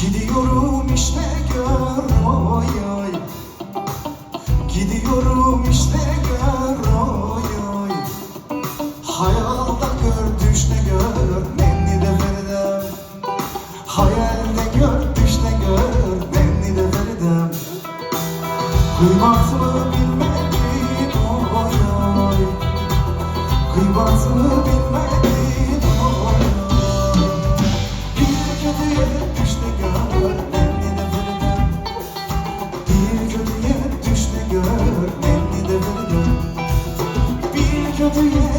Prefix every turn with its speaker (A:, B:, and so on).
A: Gidiyorum işte gör oy oy. Gidiyorum işte gör oy oy. Hayalda gör düşte gör nenni de veridem Hayalde gör düşte gör nenni de veridem Kıymaz mı bilmedim oy oy. Kıymaz mı bilmedim we